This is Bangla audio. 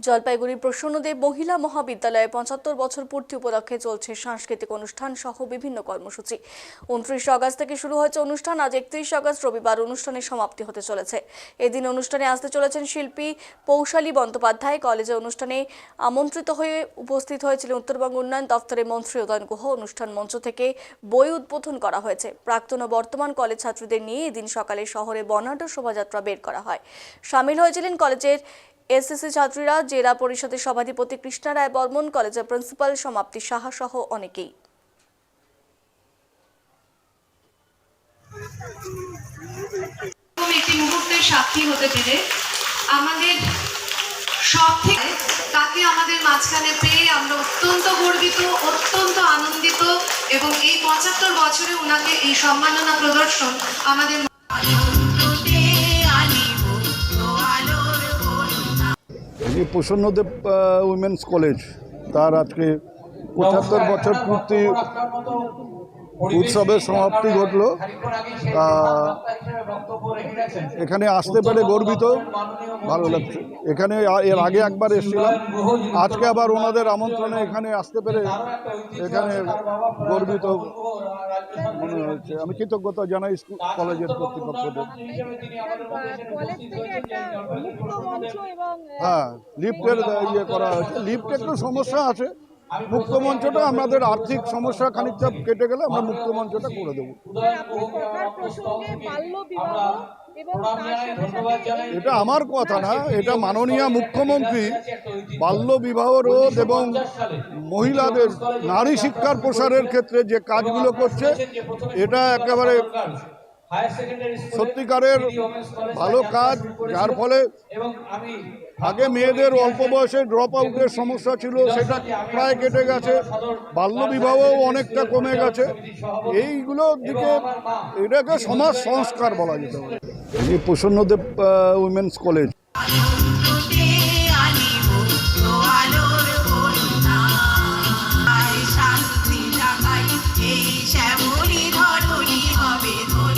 জলপাইগুড়ির প্রসন্নদেব মহিলা মহাবিদ্যালয়ে পঁচাত্তর বছর পূর্তি উপলক্ষে চলছে সাংস্কৃতিক অনুষ্ঠান সহ বিভিন্ন কর্মসূচি। উনত্রিশ আগস্ট থেকে শুরু হয়েছে অনুষ্ঠান। আজ একত্রিশ আগস্ট রবিবার অনুষ্ঠানের সমাপ্তি হতে চলেছে। এদিন অনুষ্ঠানে আসতে চলেছেন শিল্পী পৌশালী বন্দ্যোপাধ্যায়। কলেজে অনুষ্ঠানে আমন্ত্রিত হয়ে উপস্থিত হয়েছিলেন উত্তরবঙ্গ উন্নয়ন দপ্তরের মন্ত্রী উদয়ন গুহ। অনুষ্ঠান মঞ্চ থেকে বই উদ্বোধন করা হয়েছে। প্রাক্তন ও বর্তমান কলেজ ছাত্রীদের নিয়ে এদিন সকালে শহরে বর্ণাঢ্য শোভাযাত্রা বের করা হয়। সামিল হয়েছিলেন কলেজের এসএসসি ছাত্রীরা, জেলা পরিষদের সভাধিপতি কৃষ্ণা রায় বর্মন, কলেজের প্রিন্সিপাল সমাপ্তি সাহা সহ অনেকেই। মুহূর্তের সাক্ষী হতে পেরে আমাদের সব থেকে তাকে আমাদের মাঝখানে পেয়ে আমরা অত্যন্ত গর্বিত, অত্যন্ত আনন্দিত এবং এই পঁচাত্তর বছরে ওনাকে এই সম্মাননা প্রদর্শন আমাদের এই প্রসন্নদেব উইমেন্স কলেজ তার আজকে পঁচাত্তর বছর পূর্তি উৎসবের সমাপ্তি ঘটল। তা এখানে আসতে পেরে গর্বিত। ভালো লাগছে। এখানে এর আগে একবার এসেছিলাম। আজকে আবার ওনাদের আমন্ত্রণে এখানে আসতে পেরে এখানে গর্বিত মনে হচ্ছে। আমি কৃতজ্ঞতা জানাই স্কুল কলেজের কর্তৃপক্ষদের এবং হ্যাঁ লিফটের ইয়ে করা হয়েছে। লিফট একটু সমস্যা আছে। মুক্ত মঞ্চটা আমাদের আর্থিক সমস্যা খানিকটা কেটে গেলে আমরা মুক্ত মঞ্চটা করে দেবো। এটা আমার কথা না, এটা মাননীয় মুখ্যমন্ত্রী বাল্য বিবাহ রোধ এবং মহিলাদের নারী শিক্ষার প্রসারের ক্ষেত্রে যে কাজগুলো করছে, এটা একেবারে সত্যিকারের ভালো কাজ যার ফলে আগে মেয়েদের অল্প বয়সে ড্রপ আউটের সমস্যা ছিল সেটা প্রায় কেটে গেছে বাল্যবিবাহও অনেকটা কমে গেছে। এইগুলোর দিকে এটাকে সমাজ সংস্কার বলা যেতে পারে। এই প্রসন্নদেব উইমেন্স কলেজ